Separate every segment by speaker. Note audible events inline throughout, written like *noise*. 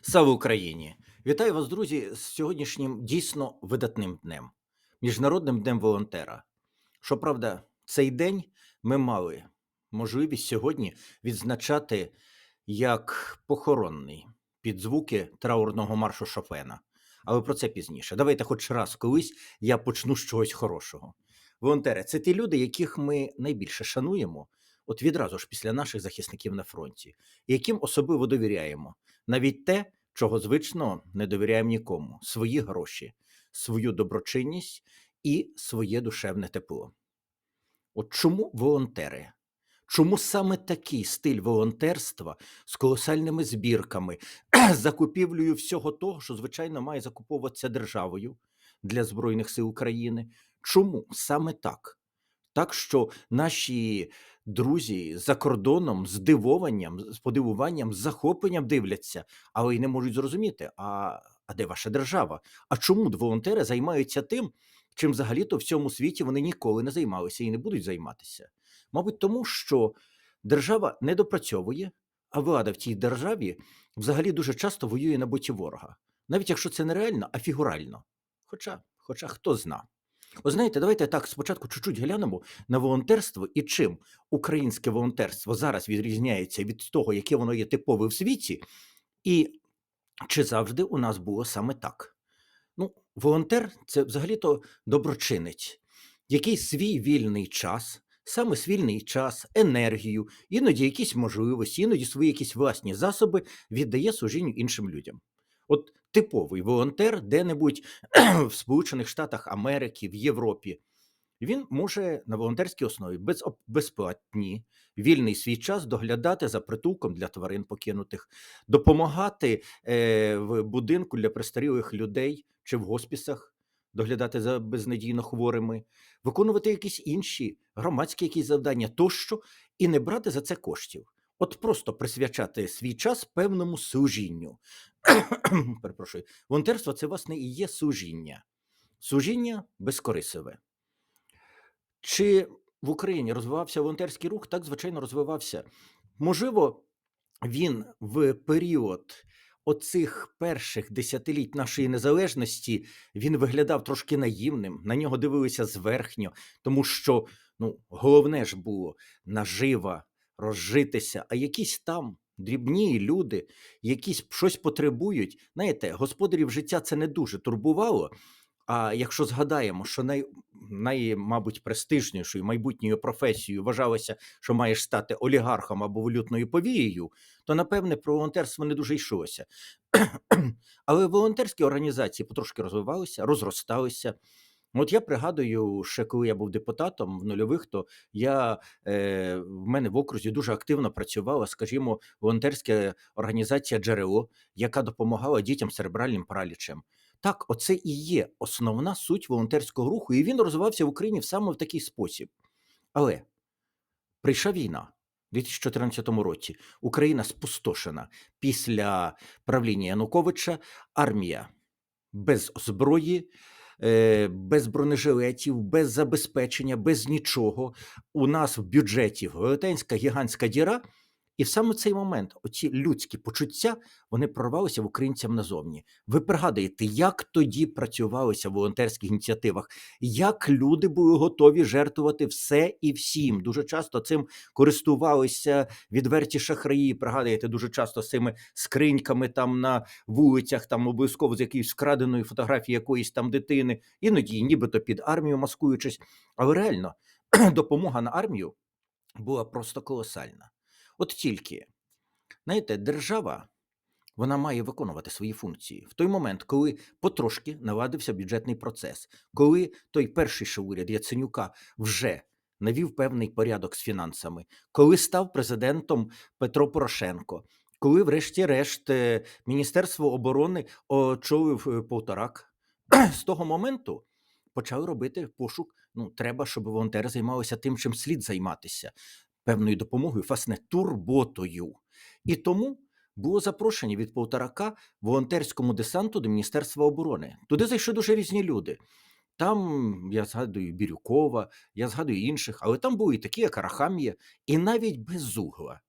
Speaker 1: Слава Україні! Вітаю вас, друзі, з сьогоднішнім дійсно видатним днем Міжнародним днем волонтера. Щоправда, цей день ми мали можливість сьогодні відзначати як похоронний під звуки траурного маршу Шопена. Але про це пізніше. Давайте хоч раз колись я почну з чогось хорошого. Волонтери це ті люди, яких ми найбільше шануємо, от відразу ж після наших захисників на фронті, яким особливо довіряємо. Навіть те, чого звично не довіряємо нікому: свої гроші, свою доброчинність і своє душевне тепло. От чому волонтери? Чому саме такий стиль волонтерства з колосальними збірками, *clears throat* закупівлею всього того, що звичайно має закуповуватися державою для Збройних сил України? Чому саме так? Так що наші друзі за кордоном з дивованням, з подивуванням, з захопленням дивляться, але й не можуть зрозуміти, а, а де ваша держава? А чому волонтери займаються тим, чим взагалі-то в цьому світі вони ніколи не займалися і не будуть займатися? Мабуть, тому що держава не допрацьовує, а влада в цій державі взагалі дуже часто воює на боці ворога, навіть якщо це не реально, а фігурально. Хоча, хоча хто зна. От знаєте, давайте так спочатку чуть-чуть глянемо на волонтерство і чим українське волонтерство зараз відрізняється від того, яке воно є типове в світі, і чи завжди у нас було саме так. Ну, волонтер це взагалі-то доброчинець, який свій вільний час, саме свій час, енергію, іноді якісь можливості, іноді свої якісь власні засоби віддає служінню іншим людям. От типовий волонтер де-небудь *clears throat* в Сполучених Штатах Америки, в Європі, він може на волонтерській основі без, безплатні, вільний свій час доглядати за притулком для тварин покинутих, допомагати е, в будинку для престарілих людей чи в госпісах, доглядати за безнадійно хворими, виконувати якісь інші громадські якісь завдання тощо, і не брати за це коштів. От просто присвячати свій час певному служінню. *coughs* Перепрошую, волонтерство це, власне, і є служіння. Служіння безкорисове. Чи в Україні розвивався волонтерський рух? Так, звичайно, розвивався. Можливо, він в період оцих перших десятиліть нашої незалежності він виглядав трошки наївним, на нього дивилися зверхньо, тому що ну, головне ж було нажива, розжитися, а якісь там дрібні люди, якісь щось потребують. Знаєте, господарів життя це не дуже турбувало. А якщо згадаємо, що най, най, мабуть, престижнішою майбутньою професією вважалося, що маєш стати олігархом або валютною повією, то напевне про волонтерство не дуже йшлося. *clears throat* Але волонтерські організації потрошки розвивалися, розросталися. От я пригадую, ще коли я був депутатом в нульових, то я е, в мене в окрузі дуже активно працювала, скажімо, волонтерська організація Джерело, яка допомагала дітям з церебральним паралічем. Так, оце і є основна суть волонтерського руху, і він розвивався в Україні саме в такий спосіб. Але прийшла війна у 2014 році. Україна спустошена після правління Януковича, армія без зброї. Е, Без бронежилетів, без забезпечення, без нічого. У нас в бюджеті велетенська гігантська діра, і саме цей момент оці людські почуття вони прорвалися в українцям назовні. Ви пригадуєте, як тоді працювалося в волонтерських ініціативах, як люди були готові жертвувати все і всім. Дуже часто цим користувалися відверті шахраї. Пригадуєте, дуже часто з цими скриньками там на вулицях, там обов'язково з якоюсь вкраденої фотографії якоїсь там дитини, іноді нібито під армію маскуючись. Але реально *clears throat* допомога на армію була просто колосальна. От тільки, знаєте, держава вона має виконувати свої функції в той момент, коли потрошки наладився бюджетний процес, коли той перший ще уряд Яценюка вже навів певний порядок з фінансами, коли став президентом Петро Порошенко, коли, врешті-решт, е, Міністерство оборони очолив е, Полторак, *clears throat* з того моменту почали робити пошук. Ну, треба, щоб волонтери займалися тим, чим слід займатися певною допомогою, власне, турботою. І тому було запрошення від полторака волонтерському десанту до Міністерства оборони. Туди зайшли дуже різні люди. Там я згадую Бірюкова, я згадую інших, але там були і такі, як Арахамія, і навіть Безугла.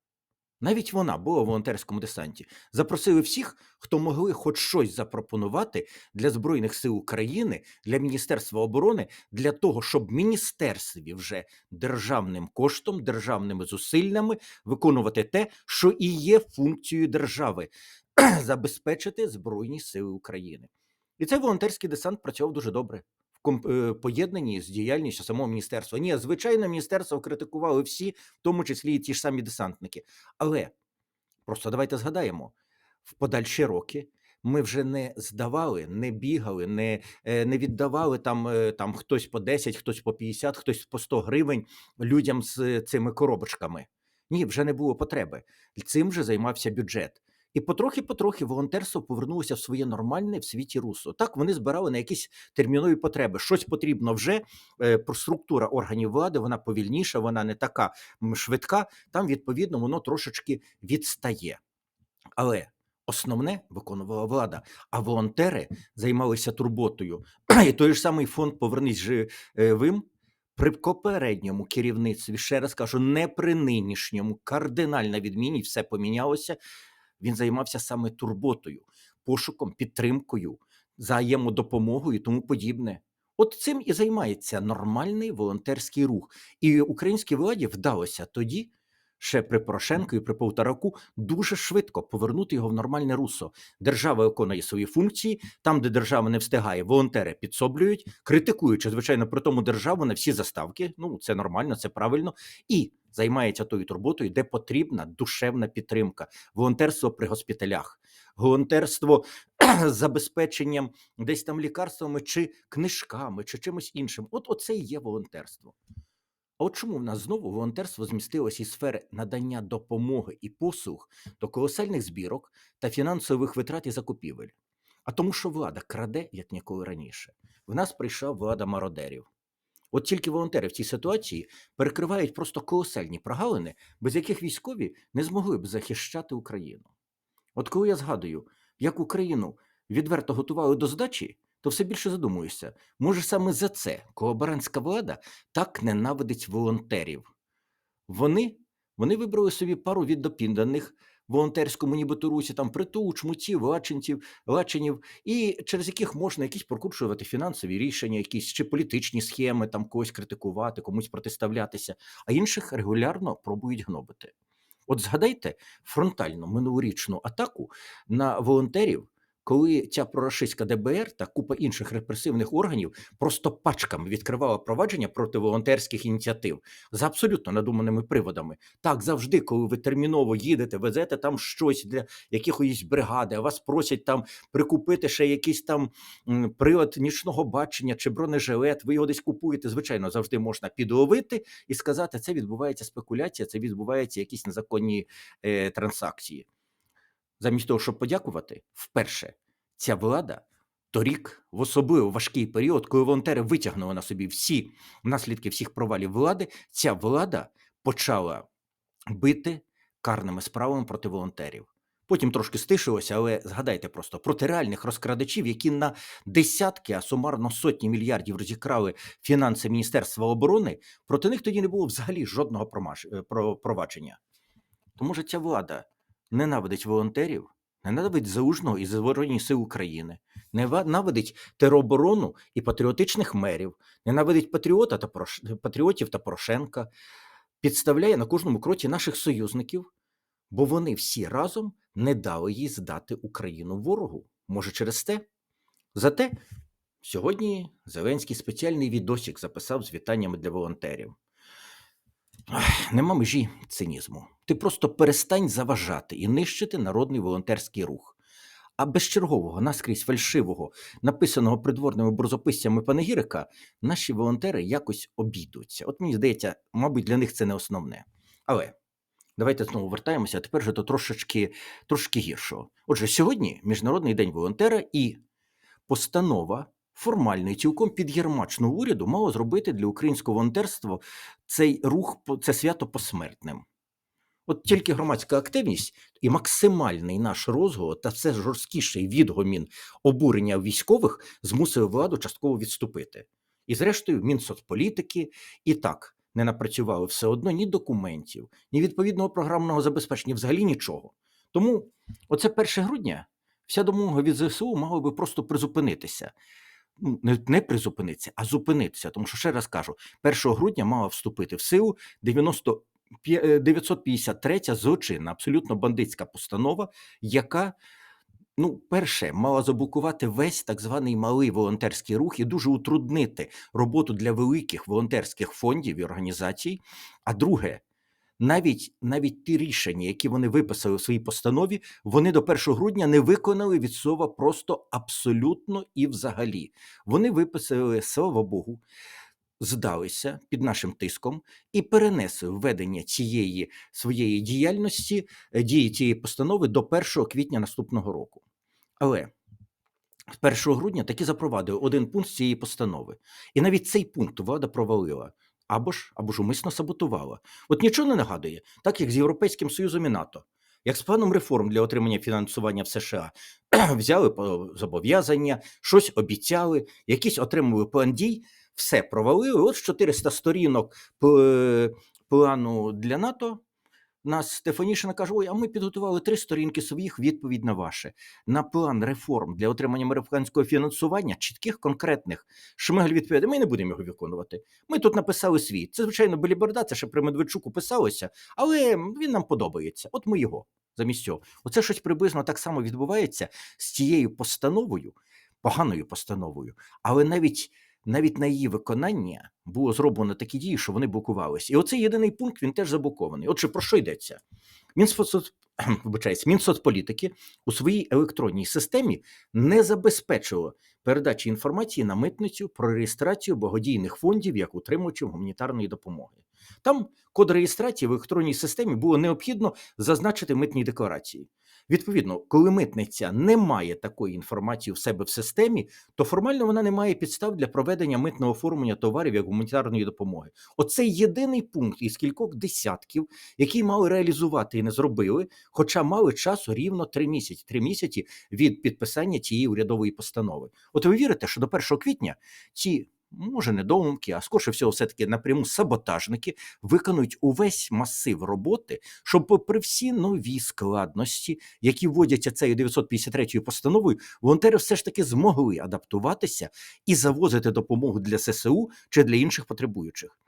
Speaker 1: Навіть вона була в волонтерському десанті. Запросили всіх, хто могли хоч щось запропонувати для Збройних сил України, для Міністерства оборони, для того, щоб міністерстві вже державним коштом, державними зусиллями виконувати те, що і є функцією держави *clears throat* забезпечити Збройні Сили України. І цей волонтерський десант працював дуже добре е, поєднанні з діяльністю самого міністерства. Ні, звичайно, міністерство критикували всі, в тому числі і ті ж самі десантники. Але просто давайте згадаємо: в подальші роки ми вже не здавали, не бігали, не, е, не віддавали там, е, там хтось по 10, хтось по 50, хтось по 100 гривень людям з цими коробочками. Ні, вже не було потреби. Цим вже займався бюджет. І потрохи-потрохи волонтерство повернулося в своє нормальне в світі русо. Так вони збирали на якісь термінові потреби. Щось потрібно вже. е, про- Структура органів влади вона повільніша, вона не така швидка. Там відповідно воно трошечки відстає. Але основне виконувала влада, а волонтери займалися турботою. *clears throat* І той ж самий фонд Повернись живим при попередньому керівництві, ще раз кажу, не при нинішньому, кардинальна відмінність, все помінялося. Він займався саме турботою, пошуком, підтримкою, взаємодопомогою і тому подібне. От цим і займається нормальний волонтерський рух. І українській владі вдалося тоді, ще при Порошенку і при Полтораку, дуже швидко повернути його в нормальне русло. Держава виконує свої функції. Там, де держава не встигає, волонтери підсоблюють, критикуючи, звичайно, при тому державу на всі заставки. Ну це нормально, це правильно. І займається тою турботою, де потрібна душевна підтримка, волонтерство при госпіталях, волонтерство забезпеченням десь там лікарствами чи книжками, чи чимось іншим. От оце і є волонтерство. А от чому в нас знову волонтерство змістилось із сфери надання допомоги і послуг до колосальних збірок та фінансових витрат і закупівель? А тому, що влада краде як ніколи раніше. В нас прийшла влада мародерів. От тільки волонтери в цій ситуації перекривають просто колосальні прогалини, без яких військові не змогли б захищати Україну. От коли я згадую, як Україну відверто готували до здачі, то все більше задумуюся, може саме за це колаборантська влада так ненавидить волонтерів. Вони, вони вибрали собі пару віддопінданих волонтерському нібито русі, там притул, чмутів, лаченців, лаченів, і через яких можна якісь прокручувати фінансові рішення, якісь чи політичні схеми, там когось критикувати, комусь протиставлятися, а інших регулярно пробують гнобити. От згадайте фронтальну минулорічну атаку на волонтерів, коли ця прорашистська ДБР та купа інших репресивних органів просто пачками відкривала провадження проти волонтерських ініціатив за абсолютно надуманими приводами. Так завжди, коли ви терміново їдете, везете там щось для якихось бригади, а вас просять там прикупити ще якийсь там прилад нічного бачення чи бронежилет, ви його десь купуєте. Звичайно, завжди можна підловити і сказати, це відбувається спекуляція, це відбуваються якісь незаконні е, транзакції. Замість того, щоб подякувати, вперше ця влада торік, в особливо важкий період, коли волонтери витягнули на собі всі наслідки всіх провалів влади, ця влада почала бити карними справами проти волонтерів. Потім трошки стишилося, але згадайте просто проти реальних розкрадачів, які на десятки, а сумарно сотні мільярдів розікрали фінанси Міністерства оборони. Проти них тоді не було взагалі жодного промаш... е, провадження. Тому що ця влада ненавидить волонтерів, ненавидить залужного і Збройні сил України, ненавидить тероборону і патріотичних мерів, ненавидить патріота та Порош... патріотів та Порошенка, підставляє на кожному кроці наших союзників, бо вони всі разом не дали їй здати Україну ворогу. Може, через те? Зате сьогодні Зеленський спеціальний відосик записав з вітаннями для волонтерів. Нема межі цинізму. Ти просто перестань заважати і нищити народний волонтерський рух. А без чергового, наскрізь фальшивого, написаного придворними борзописцями панегірика, наші волонтери якось обійдуться. От мені здається, мабуть, для них це не основне. Але давайте знову вертаємося, а тепер же до трошечки, трошки гіршого. Отже, сьогодні Міжнародний день волонтера і постанова формально і цілком підгірмачного уряду мала зробити для українського волонтерства цей рух, це свято посмертним. От тільки громадська активність і максимальний наш розголос та все жорсткіший відгомін обурення військових змусили владу частково відступити. І зрештою, Мінсоцполітики і так не напрацювали все одно ні документів, ні відповідного програмного забезпечення, взагалі нічого. Тому оце 1 грудня вся допомога від ЗСУ мала би просто призупинитися. Ну, не, призупинитися, а зупинитися. Тому що, ще раз кажу, 1 грудня мала вступити в силу 90, п'я- е, 953 злочинна, абсолютно бандитська постанова, яка ну, перше, мала заблокувати весь так званий малий волонтерський рух і дуже утруднити роботу для великих волонтерських фондів і організацій. А друге, навіть навіть ті рішення, які вони виписали у своїй постанові, вони до 1 грудня не виконали від слова просто абсолютно і взагалі. Вони виписали, слава Богу, здалися під нашим тиском і перенесли введення цієї своєї діяльності, е, дії цієї постанови до 1 квітня наступного року. Але з 1 грудня таки запровадили один пункт цієї постанови. І навіть цей пункт влада провалила. Або ж або ж умисно саботувала. От нічого не нагадує, так як з Європейським Союзом і НАТО, як з планом реформ для отримання фінансування в США *clears throat* взяли зобов'язання, щось обіцяли, якісь отримали план дій, все провалили. От 400 сторінок плану для НАТО. Нас Стефанішина каже: ой, а ми підготували три сторінки своїх відповідь на ваше на план реформ для отримання американського фінансування, чітких конкретних. Шмигаль відповідає: ми не будемо його виконувати. Ми тут написали свій. Це звичайно Беліберда, це ще при Медведчуку писалося, але він нам подобається. От ми його замість цього. Оце щось приблизно так само відбувається з цією постановою, поганою постановою, але навіть. Навіть на її виконання було зроблено такі дії, що вони блокувалися. І оцей єдиний пункт він теж заблокований. Отже, про що йдеться? Мінсоц... *clears throat* Мінсоцполітики у своїй електронній системі не забезпечило передачі інформації на митницю про реєстрацію благодійних фондів як утримувачів гуманітарної допомоги. Там код реєстрації в електронній системі було необхідно зазначити в митній декларації. Відповідно, коли митниця не має такої інформації в себе в системі, то формально вона не має підстав для проведення митного оформлення товарів як гуманітарної допомоги. Оце єдиний пункт із кількох десятків, який мали реалізувати і не зробили, хоча мали часу рівно три місяці. Три місяці від підписання цієї урядової постанови. От ви вірите, що до 1 квітня ці. Може, недоумки, а скоріше всього, все-таки напряму саботажники виконують увесь масив роботи, щоб, попри всі нові складності, які вводяться цією 953 постановою, волонтери все ж таки змогли адаптуватися і завозити допомогу для ССУ чи для інших потребуючих.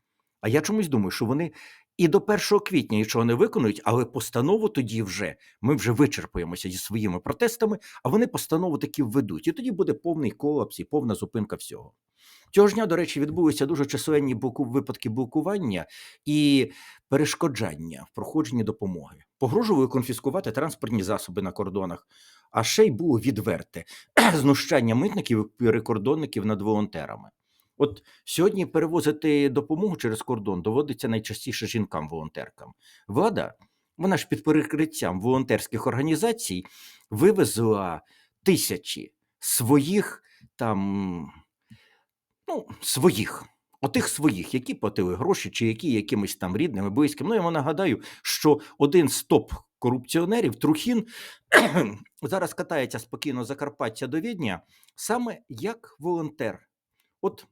Speaker 1: А я чомусь думаю, що вони і до 1 квітня нічого не виконують, але постанову тоді вже ми вже вичерпуємося зі своїми протестами, а вони постанову таки введуть. І тоді буде повний колапс і повна зупинка всього. Цього ж дня, до речі, відбулися дуже численні блоку- випадки блокування і перешкоджання в проходженні допомоги. Погрожували конфіскувати транспортні засоби на кордонах, а ще й було відверте *clears throat* знущання митників і прикордонників над волонтерами. От сьогодні перевозити допомогу через кордон доводиться найчастіше жінкам-волонтеркам. Влада, вона ж під перекриттям волонтерських організацій вивезла тисячі своїх там, ну, своїх. Отих своїх, які платили гроші, чи які якимось там рідним і близьким. Ну, я вам нагадаю, що один з топ корупціонерів Трухін *clears throat* зараз катається спокійно Закарпаття до Відня, саме як волонтер. От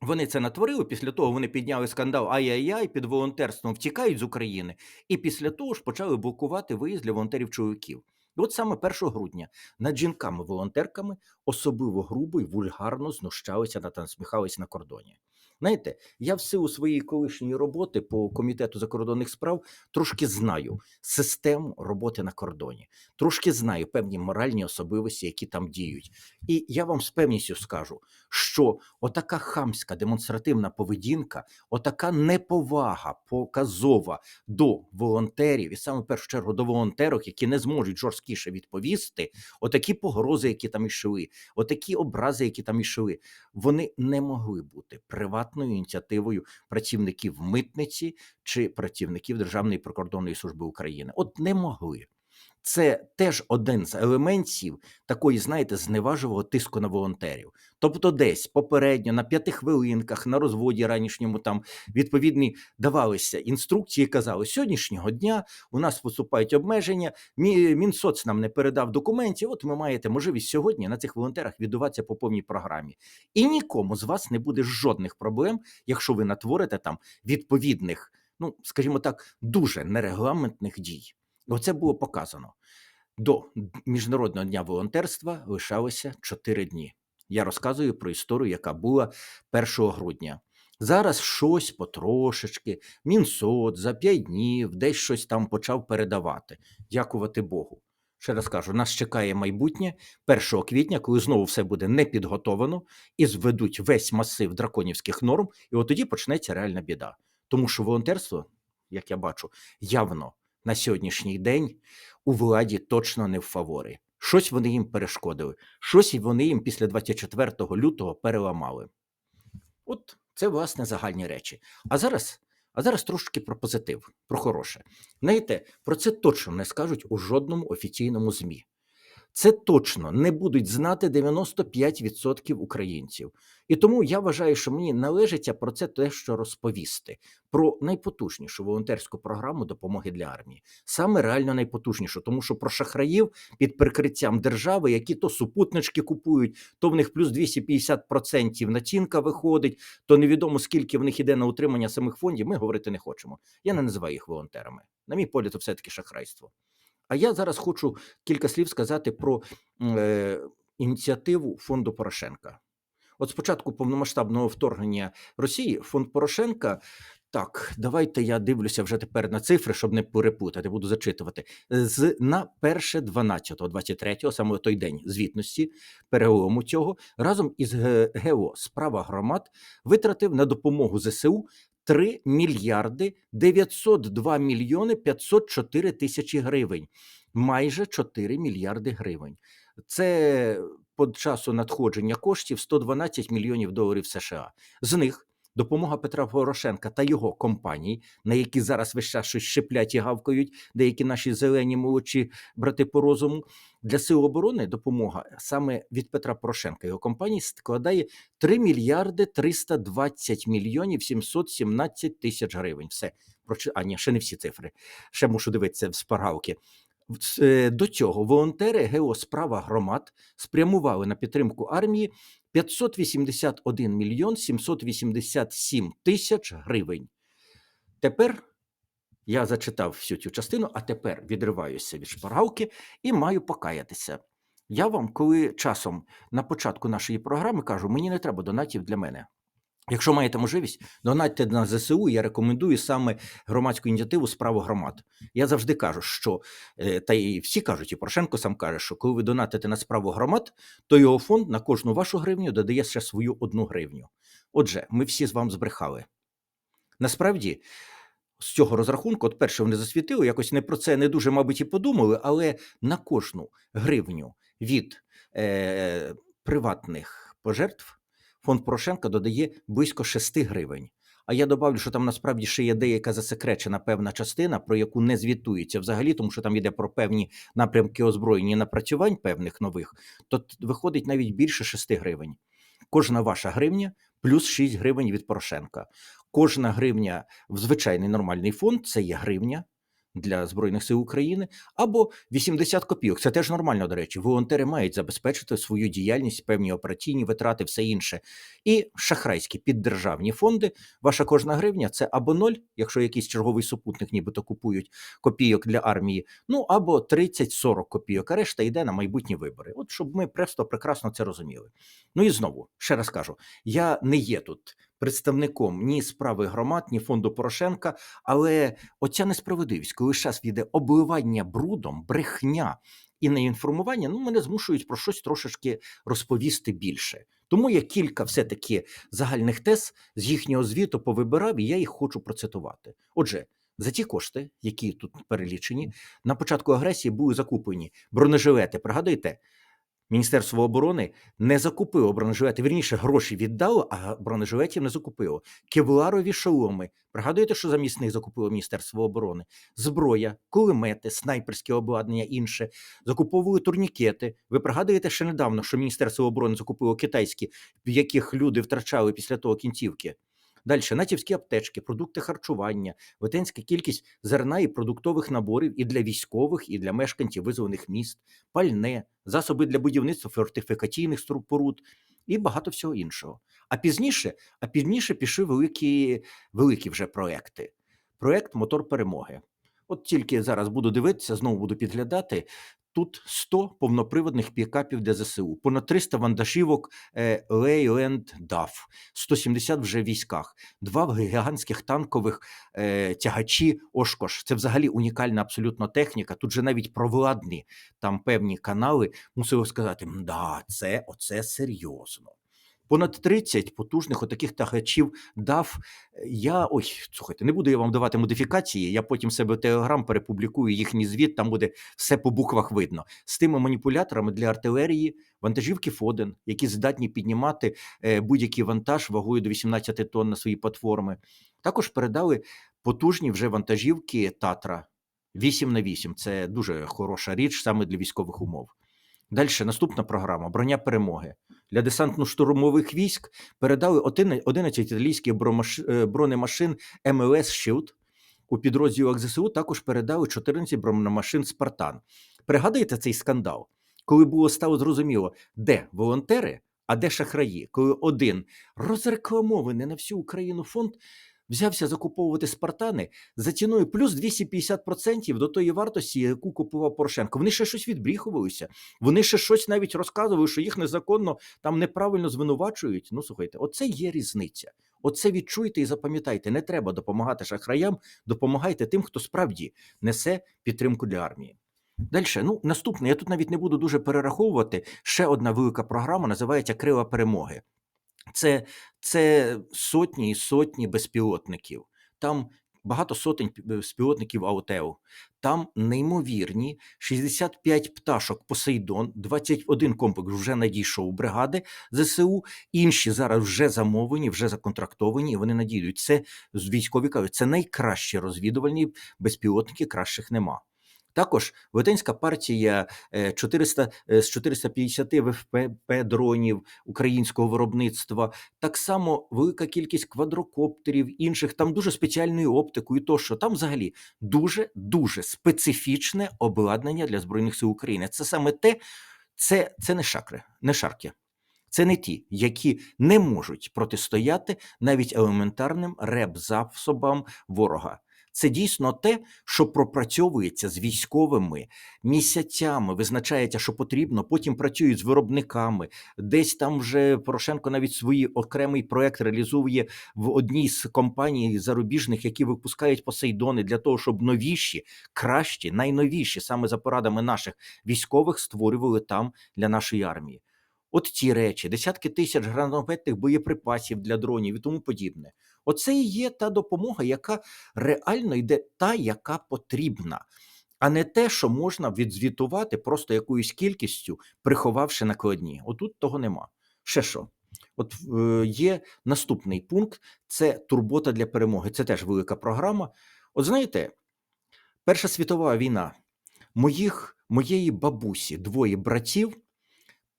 Speaker 1: вони це натворили. Після того вони підняли скандал ай-яй-яй під волонтерством втікають з України, і після того ж почали блокувати виїзд для волонтерів чоловіків. І от саме 1 грудня над жінками-волонтерками особливо грубо і вульгарно знущалися та насміхалися на кордоні. Знаєте, я в силу своєї колишньої роботи по комітету закордонних справ трошки знаю систему роботи на кордоні, трошки знаю певні моральні особливості, які там діють. І я вам з певністю скажу, що отака хамська демонстративна поведінка, отака неповага показова до волонтерів, і саме в першу чергу до волонтерок, які не зможуть жорсткіше відповісти, отакі погрози, які там ішли, отакі образи, які там ішли, вони не могли бути приватною ініціативою працівників митниці чи працівників Державної прикордонної служби України. От не могли. Це теж один з елементів такої, знаєте, зневажливого тиску на волонтерів. Тобто, десь попередньо на п'яти хвилинках на розводі ранішньому там відповідні давалися інструкції, казали, сьогоднішнього дня у нас поступають обмеження. Мі- Мінсоц нам не передав документів. От ви маєте можливість сьогодні на цих волонтерах віддуватися по повній програмі. І нікому з вас не буде жодних проблем, якщо ви натворите там відповідних, ну скажімо так, дуже нерегламентних дій. Оце було показано. До Міжнародного дня волонтерства лишалося 4 дні. Я розказую про історію, яка була 1 грудня. Зараз щось потрошечки, Мінсоц за 5 днів десь щось там почав передавати. Дякувати Богу. Ще раз кажу, нас чекає майбутнє 1 квітня, коли знову все буде не підготовано і зведуть весь масив драконівських норм, і от тоді почнеться реальна біда. Тому що волонтерство, як я бачу, явно на сьогоднішній день у владі точно не в фавори. Щось вони їм перешкодили, щось вони їм після 24 лютого переламали. От це власне загальні речі. А зараз, а зараз трошки про позитив, про хороше. Знаєте, про це точно не скажуть у жодному офіційному ЗМІ. Це точно не будуть знати 95% українців. І тому я вважаю, що мені належиться про це те, що розповісти про найпотужнішу волонтерську програму допомоги для армії, саме реально найпотужнішу, тому що про шахраїв під прикриттям держави, які то супутнички купують, то в них плюс 250% націнка виходить, то невідомо скільки в них іде на утримання самих фондів. Ми говорити не хочемо. Я не називаю їх волонтерами. На мій погляд, це все таки шахрайство. А я зараз хочу кілька слів сказати про е, ініціативу фонду Порошенка. От спочатку повномасштабного вторгнення Росії фонд Порошенка. Так, давайте я дивлюся вже тепер на цифри, щоб не перепутати, буду зачитувати. З на 1 12 23 саме той день звітності перелому цього разом із Г- ГО справа громад витратив на допомогу ЗСУ 3 мільярди 902 мільйони 504 тисячі гривень, майже 4 мільярди гривень. Це по часу надходження коштів 112 мільйонів доларів США. З них допомога Петра Порошенка та його компаній, на які зараз весь час щось шиплять і гавкають, деякі наші зелені молодші брати по розуму. Для сил оборони допомога саме від Петра Порошенка його компанії складає 3 мільярди 320 мільйонів 717 тисяч гривень. Все а ні, ще не всі цифри. Ще мушу дивитися в спаргалки. До цього волонтери ГО справа громад спрямували на підтримку армії 581 мільйон 787 тисяч гривень. Тепер я зачитав всю цю частину, а тепер відриваюся від шпаргалки і маю покаятися. Я вам, коли часом на початку нашої програми кажу, мені не треба донатів для мене. Якщо маєте можливість, донатьте на ЗСУ. Я рекомендую саме громадську ініціативу справу громад. Я завжди кажу, що е, та і всі кажуть, і Порошенко сам каже, що коли ви донатите на справу громад, то його фонд на кожну вашу гривню додає ще свою одну гривню. Отже, ми всі з вами збрехали. Насправді, з цього розрахунку, от перше вони засвітили, якось не про це не дуже, мабуть, і подумали, але на кожну гривню від е, приватних пожертв фонд Порошенка додає близько 6 гривень. А я добавлю, що там насправді ще є деяка засекречена певна частина, про яку не звітується взагалі, тому що там йде про певні напрямки озброєння і напрацювань певних нових, то виходить навіть більше 6 гривень. Кожна ваша гривня плюс 6 гривень від Порошенка. Кожна гривня в звичайний нормальний фонд це є гривня для Збройних сил України, або 80 копійок. Це теж нормально, до речі. Волонтери мають забезпечити свою діяльність, певні операційні витрати, все інше. І шахрайські піддержавні фонди. Ваша кожна гривня це або ноль, якщо якийсь черговий супутник, нібито купують копійок для армії, ну або 30-40 копійок, а решта йде на майбутні вибори. От щоб ми просто прекрасно це розуміли. Ну і знову ще раз кажу: я не є тут представником ні справи громад, ні фонду Порошенка, але оця несправедливість, коли зараз йде обливання брудом, брехня і неінформування, ну мене змушують про щось трошечки розповісти більше. Тому я кілька все-таки загальних тез з їхнього звіту повибирав, і я їх хочу процитувати. Отже. За ті кошти, які тут перелічені, на початку агресії були закуплені бронежилети. Пригадуєте, Міністерство оборони не закупило бронежилети, вірніше, гроші віддало, а бронежилетів не закупило. Кевларові шоломи. Пригадуєте, що замість них закупило Міністерство оборони? Зброя, кулемети, снайперське обладнання, інше. Закуповували турнікети. Ви пригадуєте ще недавно, що Міністерство оборони закупило китайські, в яких люди втрачали після того кінцівки. Далі натівські аптечки, продукти харчування, велетенська кількість зерна і продуктових наборів і для військових, і для мешканців визваних міст, пальне, засоби для будівництва фортифікаційних споруд і багато всього іншого. А пізніше, а пізніше пішли великі, великі вже проекти. Проект Мотор перемоги. От тільки зараз буду дивитися, знову буду підглядати. Тут 100 повноприводних пікапів для ЗСУ, понад 300 вантажівок Лейленд Даф, DAF, 170 вже в військах, два гігантських танкових е, тягачі Ошкош. Це взагалі унікальна абсолютно техніка. Тут же навіть провладні там певні канали мусили сказати: да, це оце серйозно. Понад 30 потужних отаких тягачів дав. Я ой, слухайте, не буду я вам давати модифікації. Я потім себе в Телеграм перепублікую їхній звіт. Там буде все по буквах видно з тими маніпуляторами для артилерії, вантажівки Фоден, які здатні піднімати е, будь-який вантаж вагою до 18 тонн на свої платформи. Також передали потужні вже вантажівки Татра 8 на 8 Це дуже хороша річ саме для військових умов. Далі наступна програма броня перемоги для десантно-штурмових військ передали 11 італійських е, бронемашин МЛС Shield. У підрозділах ЗСУ також передали 14 бронемашин Спартан. Пригадайте цей скандал, коли було стало зрозуміло, де волонтери, а де шахраї, коли один розрекламований на всю Україну фонд взявся закуповувати спартани за ціною плюс 250% до тої вартості, яку купував Порошенко. Вони ще щось відбріхувалися. Вони ще щось навіть розказували, що їх незаконно там неправильно звинувачують. Ну слухайте, оце є різниця. Оце відчуйте і запам'ятайте. Не треба допомагати шахраям, допомагайте тим, хто справді несе підтримку для армії. Далі, ну наступне, я тут навіть не буду дуже перераховувати. Ще одна велика програма називається Крила перемоги. Це, це сотні і сотні безпілотників. Там багато сотень пі- безпілотників АОТЕУ. Там неймовірні 65 пташок Посейдон, 21 комплекс вже надійшов у бригади ЗСУ. Інші зараз вже замовлені, вже законтрактовані. І вони надіють. Це військові кажуть, це найкращі розвідувальні безпілотники, кращих нема. Також Велетенська партія е, 400, е, з 450 ВФП дронів українського виробництва, так само велика кількість квадрокоптерів, інших, там дуже спеціальною оптикою, і тощо. Там взагалі дуже дуже специфічне обладнання для Збройних сил України. Це саме те, це, це не шакри, не шарки. Це не ті, які не можуть протистояти навіть елементарним реп-засобам ворога. Це дійсно те, що пропрацьовується з військовими місяцями, визначається, що потрібно. Потім працюють з виробниками. Десь там вже Порошенко навіть свій окремий проект реалізує в одній з компаній зарубіжних, які випускають посейдони для того, щоб новіші, кращі, найновіші, саме за порадами наших військових, створювали там для нашої армії. От ті речі, десятки тисяч гранатометних боєприпасів для дронів і тому подібне. Оце і є та допомога, яка реально йде та, яка потрібна, а не те, що можна відзвітувати просто якоюсь кількістю, приховавши накладні. Отут того нема. Ще що? От е, є наступний пункт: це турбота для перемоги. Це теж велика програма. От знаєте, Перша світова війна. Моїх, моєї бабусі, двоє братів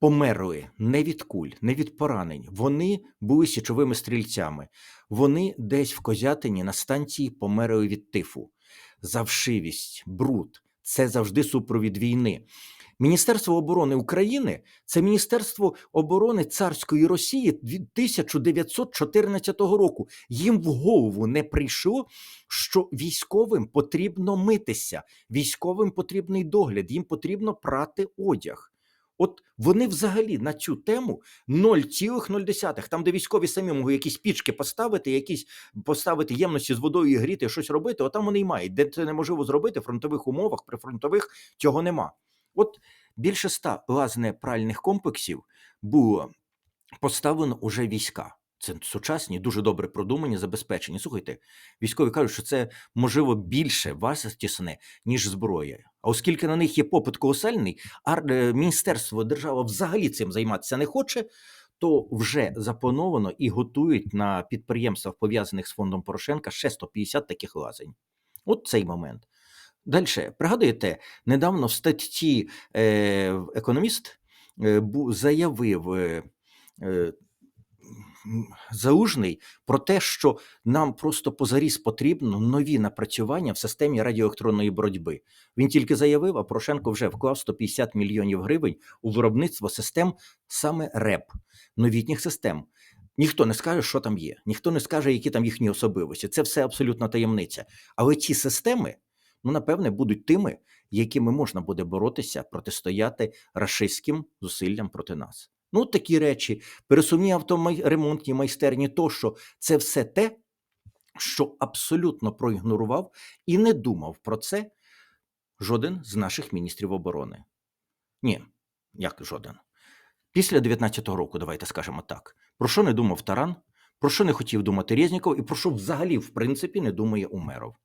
Speaker 1: померли не від куль, не від поранень. Вони були січовими стрільцями. Вони десь в Козятині на станції померли від тифу. Завшивість, бруд це завжди супровід війни. Міністерство оборони України це Міністерство оборони царської Росії від 1914 року. Їм в голову не прийшло, що військовим потрібно митися, військовим потрібний догляд, їм потрібно прати одяг. От вони взагалі на цю тему 0,0. Там, де військові самі можуть якісь пічки поставити, якісь поставити ємності з водою і гріти, щось робити, отам вони й мають. Де це неможливо зробити в фронтових умовах, при фронтових цього нема. От більше ста лазне пральних комплексів було поставлено уже війська. Це сучасні, дуже добре продумані, забезпечені. Слухайте, військові кажуть, що це можливо більше вас тісне, ніж зброя. А оскільки на них є попит колосальний, а е, міністерство держава взагалі цим займатися не хоче, то вже заплановано і готують на підприємствах, пов'язаних з фондом Порошенка, ще 150 таких лазень. От цей момент. Далі, пригадуєте, недавно в статті е, економіст е, заявив е, м, Залужний про те, що нам просто позаріз потрібно нові напрацювання в системі радіоелектронної боротьби. Він тільки заявив, а Порошенко вже вклав 150 мільйонів гривень у виробництво систем саме РЕП, новітніх систем. Ніхто не скаже, що там є, ніхто не скаже, які там їхні особливості. Це все абсолютна таємниця. Але ці системи, ну напевне, будуть тими, якими можна буде боротися, протистояти рашистським зусиллям проти нас. Ну, такі речі, пересувні авторемонтні майстерні, тощо це все те, що абсолютно проігнорував і не думав про це жоден з наших міністрів оборони. Ні, як жоден. Після 19-го року, давайте скажемо так. Про що не думав Таран, про що не хотів думати Резніков і про що взагалі, в принципі, не думає Умеров.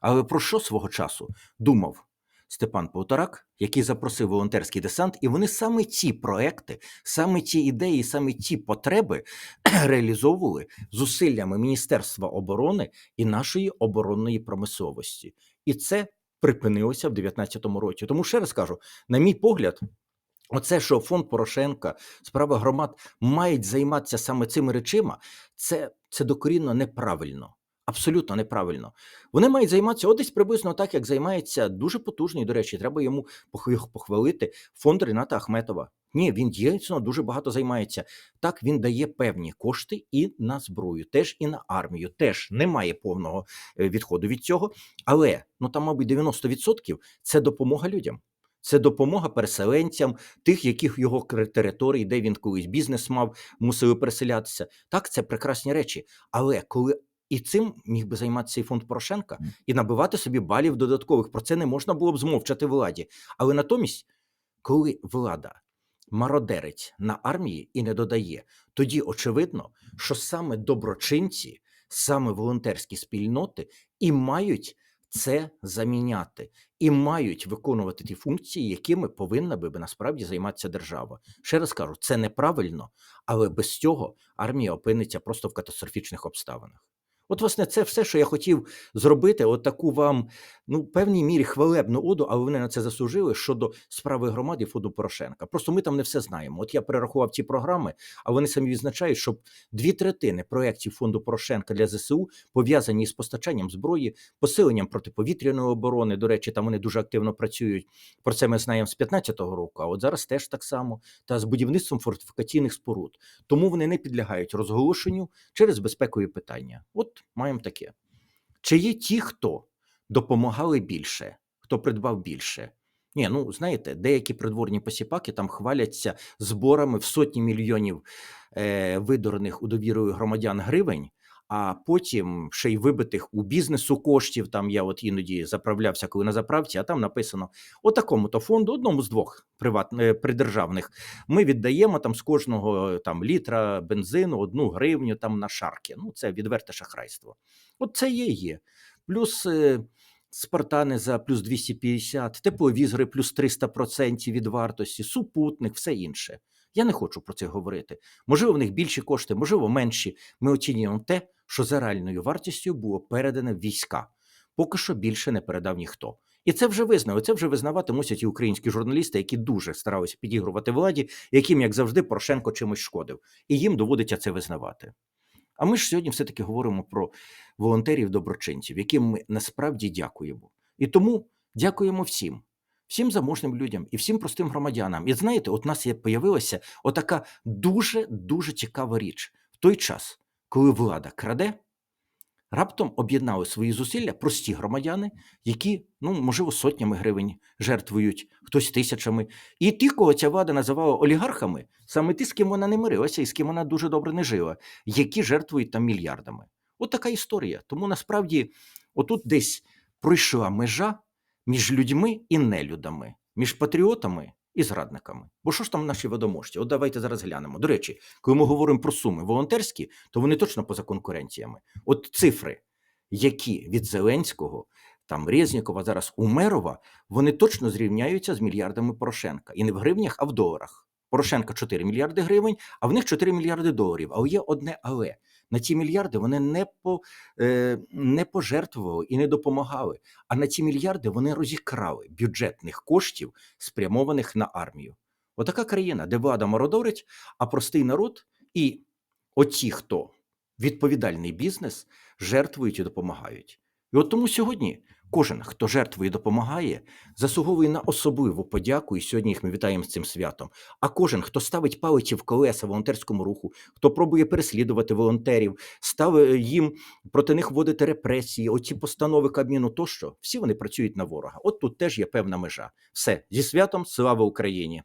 Speaker 1: Але про що свого часу думав Степан Полторак, який запросив волонтерський десант, і вони саме ці проекти, саме ті ідеї, саме ті потреби *clears throat* реалізовували зусиллями Міністерства оборони і нашої оборонної промисловості. І це припинилося в 19-му році. Тому ще раз кажу, на мій погляд. Оце, що фонд Порошенка, справа громад мають займатися саме цими речима, це, це докорінно неправильно. Абсолютно неправильно. Вони мають займатися от десь приблизно так, як займається дуже потужний, до речі, треба йому пох- похвалити фонд Рената Ахметова. Ні, він дійсно дуже багато займається. Так він дає певні кошти і на зброю, теж і на армію. Теж немає повного е, відходу від цього. Але ну там, мабуть, 90% це допомога людям. Це допомога переселенцям, тих, яких його територій, де він колись бізнес мав, мусили переселятися. Так, це прекрасні речі. Але коли і цим міг би займатися і фонд Порошенка і набивати собі балів додаткових, про це не можна було б змовчати владі. Але натомість, коли влада мародерить на армії і не додає, тоді очевидно, що саме доброчинці, саме волонтерські спільноти і мають це заміняти, і мають виконувати ті функції, якими повинна би насправді займатися держава. Ще раз кажу, це неправильно, але без цього армія опиниться просто в катастрофічних обставинах. От, власне, це все, що я хотів зробити, от таку вам, ну, в певній мірі хвалебну оду, але вони на це заслужили щодо справи громади і фонду Порошенка. Просто ми там не все знаємо. От я перерахував ці програми, а вони самі відзначають, що дві третини проєктів фонду Порошенка для ЗСУ пов'язані з постачанням зброї, посиленням протиповітряної оборони. До речі, там вони дуже активно працюють. Про це ми знаємо з 15-го року. А от зараз теж так само, та з будівництвом фортифікаційних споруд. Тому вони не підлягають розголошенню через безпекові питання. От маємо таке. Чи є ті, хто допомагали більше, хто придбав більше? Ні, ну знаєте, деякі придворні посіпаки там хваляться зборами в сотні мільйонів е, видорених у довірою громадян гривень, а потім ще й вибитих у бізнесу коштів. Там я от іноді заправлявся, коли на заправці, а там написано: отакому то фонду, одному з двох приват, е, придержавних, ми віддаємо там з кожного там літра бензину одну гривню там на шарки. Ну, це відверте шахрайство. От це є є. Плюс. е, Спартани за плюс 250, тепловізори плюс 300% від вартості, супутник, все інше. Я не хочу про це говорити. Можливо, в них більші кошти, можливо, менші. Ми оцінюємо те, що за реальною вартістю було передане в війська. Поки що більше не передав ніхто. І це вже визнали. Це вже визнавати мусять і українські журналісти, які дуже старалися підігрувати владі, яким, як завжди, Порошенко чимось шкодив. І їм доводиться це визнавати. А ми ж сьогодні все-таки говоримо про волонтерів доброчинців, яким ми насправді дякуємо. І тому дякуємо всім, всім заможним людям і всім простим громадянам. І знаєте, от у нас є появилася отака дуже дуже цікава річ в той час, коли влада краде. Раптом об'єднали свої зусилля прості громадяни, які, ну, можливо, сотнями гривень жертвують, хтось тисячами. І ті, кого ця влада називала олігархами, саме ті, з ким вона не мирилася і з ким вона дуже добре не жила, які жертвують там мільярдами. От така історія. Тому насправді, отут десь пройшла межа між людьми і нелюдами, між патріотами і зрадниками. Бо що ж там наші водоможці? От давайте зараз глянемо. До речі, коли ми говоримо про суми волонтерські, то вони точно поза конкуренціями. От цифри, які від Зеленського, там Резнікова, зараз Умерова, вони точно зрівняються з мільярдами Порошенка. І не в гривнях, а в доларах. Порошенка 4 мільярди гривень, а в них 4 мільярди доларів. Але є одне але. На ці мільярди вони не, по, е, не пожертвували і не допомагали. А на ці мільярди вони розікрали бюджетних коштів, спрямованих на армію. Отака країна, де влада мародорить, а простий народ і оті, хто відповідальний бізнес, жертвують і допомагають. І от тому сьогодні кожен, хто жертвує і допомагає, заслуговує на особливу подяку, і сьогодні їх ми вітаємо з цим святом. А кожен, хто ставить палиці в колеса волонтерському руху, хто пробує переслідувати волонтерів, ставить їм проти них вводити репресії, оці постанови Кабміну тощо, всі вони працюють на ворога. От тут теж є певна межа. Все зі святом, слава Україні!